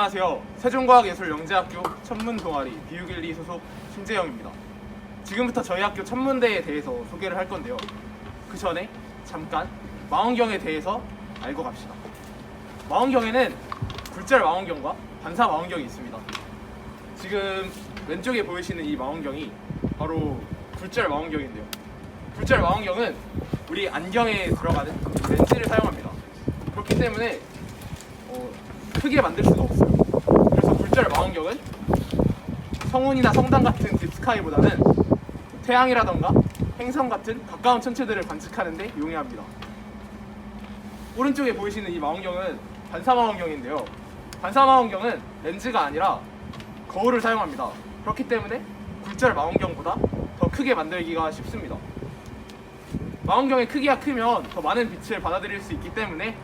안녕하세요. 세종과학예술영재학교 천문동아리 비육일리 소속 신재영입니다. 지금부터 저희 학교 천문대에 대해서 소개를 할 건데요. 그 전에 잠깐 망원경에 대해서 알고 갑시다. 망원경에는 굴절 망원경과 반사 망원경이 있습니다. 지금 왼쪽에 보이시는 이 망원경이 바로 굴절 망원경인데요. 굴절 망원경은 우리 안경에 들어가는 렌즈를 사용합니다. 그렇기 때문에 어, 크게 만들 수가 없어요. 그래서 굴절 망원경은 성운이나 성당 같은 딥스카이보다는 태양이라던가 행성 같은 가까운 천체들을 관측하는데 용이합니다. 오른쪽에 보이시는 이 망원경은 반사 망원경인데요. 반사 망원경은 렌즈가 아니라 거울을 사용합니다. 그렇기 때문에 굴절 망원경보다 더 크게 만들기가 쉽습니다. 망원경의 크기가 크면 더 많은 빛을 받아들일 수 있기 때문에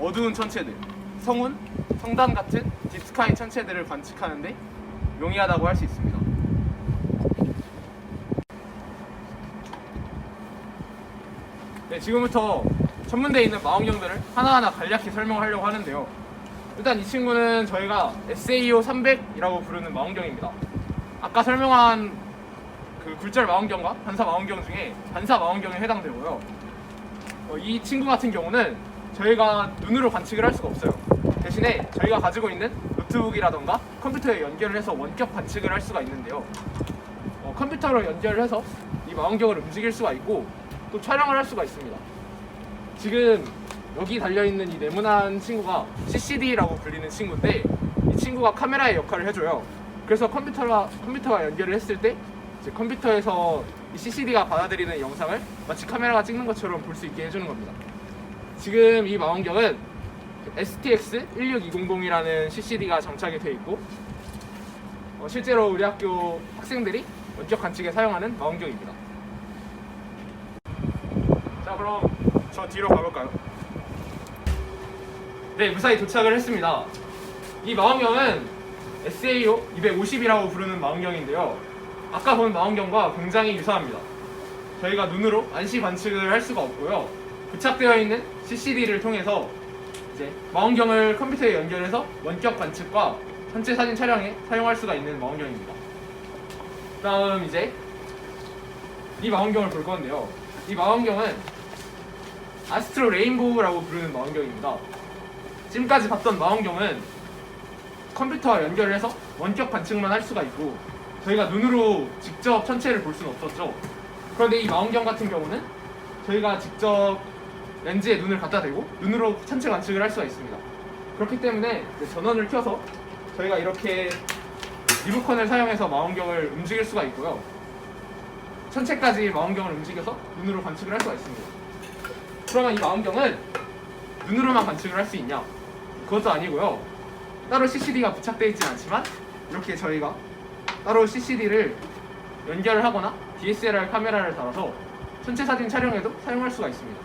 어두운 천체들, 성운, 성단 같은 딥스카이 천체들을 관측하는데 용이하다고 할 수 있습니다. 네, 지금부터 천문대에 있는 망원경들을 하나하나 간략히 설명하려고 하는데요. 일단 이 친구는 저희가 SAO 300이라고 부르는 망원경입니다. 아까 설명한 그 굴절 망원경과 반사 망원경 중에 반사 망원경에 해당되고요. 어, 이 친구 같은 경우는 저희가 눈으로 관측을 할 수가 없어요. 대신에 저희가 가지고 있는 노트북이라던가 컴퓨터에 연결을 해서 원격 관측을 할 수가 있는데요. 어, 컴퓨터로 연결을 해서 이 망원경을 움직일 수가 있고 또 촬영을 할 수가 있습니다. 지금 여기 달려있는 이 네모난 친구가 CCD라고 불리는 친구인데 이 친구가 카메라의 역할을 해줘요. 그래서 컴퓨터와 컴퓨터와 연결을 했을 때 컴퓨터에서 이 CCD가 받아들이는 영상을 마치 카메라가 찍는 것처럼 볼 수 있게 해주는 겁니다. 지금 이 망원경은 STX 16200이라는 CCD가 장착이 되어 있고 어, 실제로 우리 학교 학생들이 원격 관측에 사용하는 망원경입니다. 자 그럼 저 뒤로 가볼까요? 네 무사히 도착을 했습니다. 이 망원경은 SAO 250이라고 부르는 망원경인데요. 아까 본 망원경과 굉장히 유사합니다. 저희가 눈으로 안시 관측을 할 수가 없고요. 부착되어 있는 CCD를 통해서 이제 망원경을 컴퓨터에 연결해서 원격 관측과 전체 사진 촬영에 사용할 수가 있는 망원경입니다. 다음 이제 이 망원경을 볼 건데요. 이 망원경은 아스트로 레인보우라고 부르는 망원경입니다. 지금까지 봤던 망원경은 컴퓨터와 연결을 해서 원격 관측만 할 수가 있고 저희가 눈으로 직접 천체를 볼 수는 없었죠. 그런데 이 망원경 같은 경우는 저희가 직접 렌즈에 눈을 갖다 대고 눈으로 천체 관측을 할 수가 있습니다. 그렇기 때문에 전원을 켜서 저희가 이렇게 리모컨을 사용해서 망원경을 움직일 수가 있고요. 천체까지 망원경을 움직여서 눈으로 관측을 할 수가 있습니다. 그러면 이 망원경은 눈으로만 관측을 할 수 있냐? 그것도 아니고요. 따로 CCD가 부착되어 있진 않지만 이렇게 저희가 따로 CCD를 연결을 하거나 DSLR 카메라를 달아서 전체 사진 촬영에도 사용할 수가 있습니다.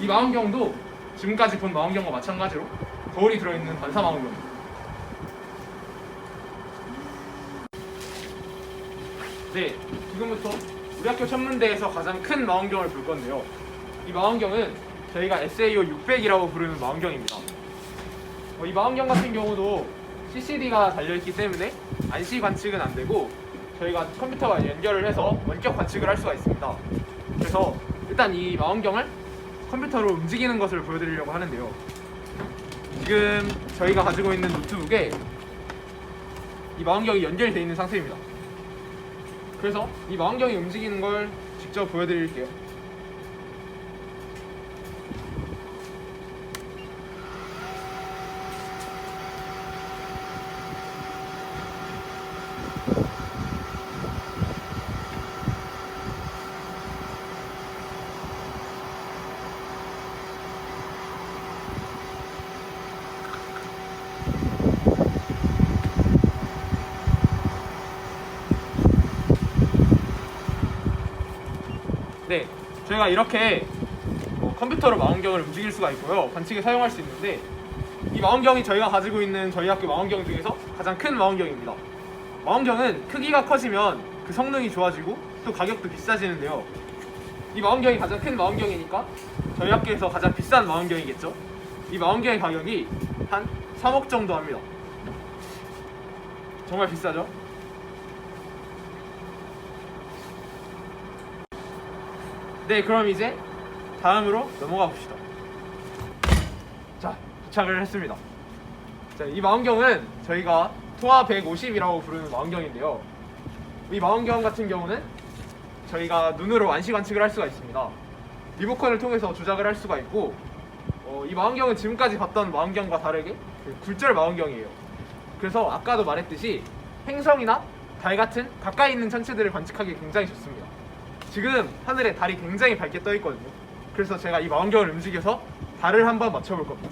이 망원경도 지금까지 본 망원경과 마찬가지로 거울이 들어있는 반사 망원경입니다. 네, 지금부터 우리 학교 천문대에서 가장 큰 망원경을 볼 건데요. 이 망원경은 저희가 SAO 600이라고 부르는 망원경입니다. 어, 이 망원경 같은 경우도 CCD가 달려있기 때문에 안시 관측은 안 되고 저희가 컴퓨터와 연결을 해서 원격 관측을 할 수가 있습니다. 그래서 일단 이 망원경을 컴퓨터로 움직이는 것을 보여드리려고 하는데요. 지금 저희가 가지고 있는 노트북에 이 망원경이 연결되어 있는 상태입니다. 그래서 이 망원경이 움직이는 걸 직접 보여드릴게요. 네, 저희가 이렇게 뭐 컴퓨터로 망원경을 움직일 수가 있고요. 관측에 사용할 수 있는데 이 망원경이 저희가 가지고 있는 저희 학교 망원경 중에서 가장 큰 망원경입니다. 망원경은 크기가 커지면 그 성능이 좋아지고 또 가격도 비싸지는데요. 이 망원경이 가장 큰 망원경이니까 저희 학교에서 가장 비싼 망원경이겠죠. 이 망원경의 가격이 한 3억 정도 합니다. 정말 비싸죠? 네, 그럼 이제 다음으로 넘어가 봅시다. 자, 도착을 했습니다. 자, 이 망원경은 저희가 투하 150이라고 부르는 망원경인데요. 이 망원경 같은 경우는 저희가 눈으로 안시 관측을 할 수가 있습니다. 리모컨을 통해서 조작을 할 수가 있고 어, 이 망원경은 지금까지 봤던 망원경과 다르게 그 굴절 망원경이에요. 그래서 아까도 말했듯이 행성이나 달 같은 가까이 있는 천체들을 관측하기 굉장히 좋습니다. 지금 하늘에 달이 굉장히 밝게 떠 있거든요. 그래서 제가 이 망원경을 움직여서 달을 한번 맞춰볼 겁니다.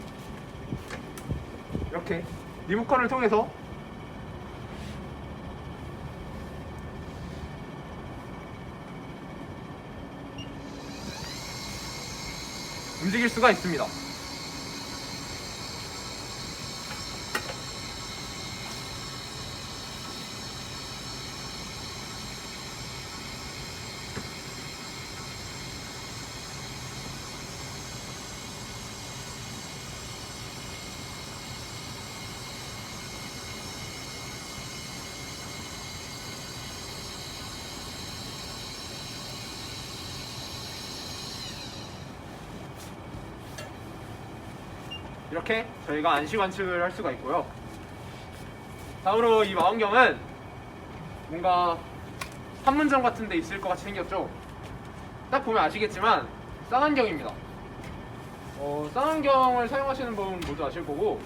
이렇게 리모컨을 통해서 움직일 수가 있습니다. 이렇게 저희가 안시 관측을 할 수가 있고요. 다음으로 이 망원경은 뭔가 판문점 같은 데 있을 것 같이 생겼죠? 딱 보면 아시겠지만 쌍안경입니다. 어, 쌍안경을 사용하시는 분 모두 아실 거고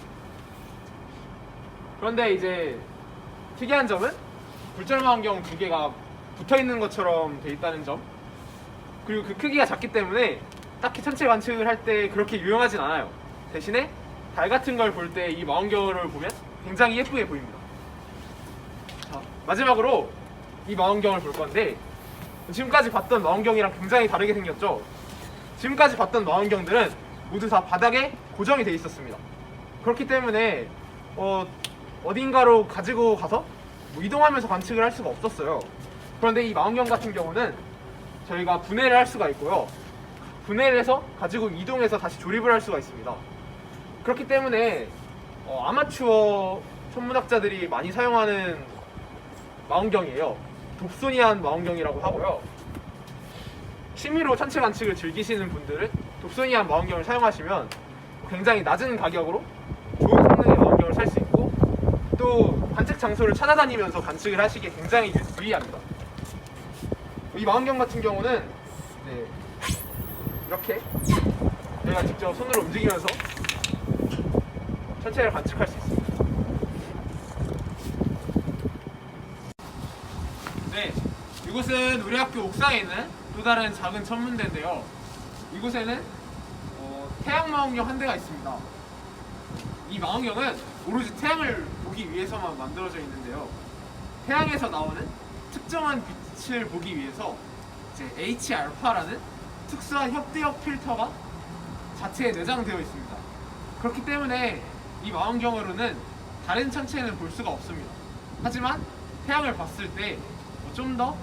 그런데 이제 특이한 점은 굴절망원경 두 개가 붙어 있는 것처럼 돼 있다는 점 그리고 그 크기가 작기 때문에 딱히 천체 관측을 할 때 그렇게 유용하진 않아요. 대신에 달 같은 걸 볼 때 이 망원경을 보면 굉장히 예쁘게 보입니다. 자, 마지막으로 이 망원경을 볼 건데 지금까지 봤던 망원경이랑 굉장히 다르게 생겼죠. 지금까지 봤던 망원경들은 모두 다 바닥에 고정이 돼 있었습니다. 그렇기 때문에 어, 어딘가로 가지고 가서 뭐 이동하면서 관측을 할 수가 없었어요. 그런데 이 망원경 같은 경우는 저희가 분해를 할 수가 있고요. 분해를 해서 가지고 이동해서 다시 조립을 할 수가 있습니다. 그렇기 때문에 어, 아마추어 천문학자들이 많이 사용하는 망원경이에요. dobsonian 망원경이라고 하고요. 취미로 천체 관측을 즐기시는 분들은 dobsonian 망원경을 사용하시면 굉장히 낮은 가격으로 좋은 성능의 망원경을 살 수 있고 또 관측 장소를 찾아다니면서 관측을 하시기에 굉장히 유- 유리합니다. 이 망원경 같은 경우는 네, 이렇게 내가 직접 손으로 움직이면서 천체를 관측할 수 있습니다. 네, 이곳은 우리 학교 옥상에 있는 또 다른 작은 천문대인데요. 이곳에는 어, 태양 망원경 한 대가 있습니다. 이 망원경은 오로지 태양을 보기 위해서만 만들어져 있는데요. 태양에서 나오는 특정한 빛을 보기 위해서 이제 HR파라는 특수한 협대역 필터가 자체에 내장되어 있습니다. 그렇기 때문에 이 망원경으로는 다른 천체는 볼 수가 없습니다. 하지만 태양을 봤을 때 좀 더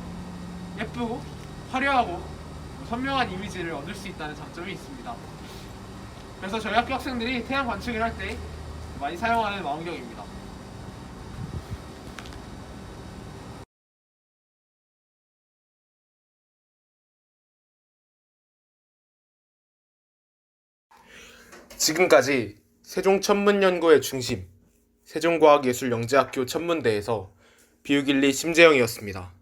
예쁘고 화려하고 선명한 이미지를 얻을 수 있다는 장점이 있습니다. 그래서 저희 학교 학생들이 태양 관측을 할 때 많이 사용하는 망원경입니다. 지금까지 세종 천문연구의 중심 세종과학예술영재학교 천문대에서 비우길리 심재영이었습니다.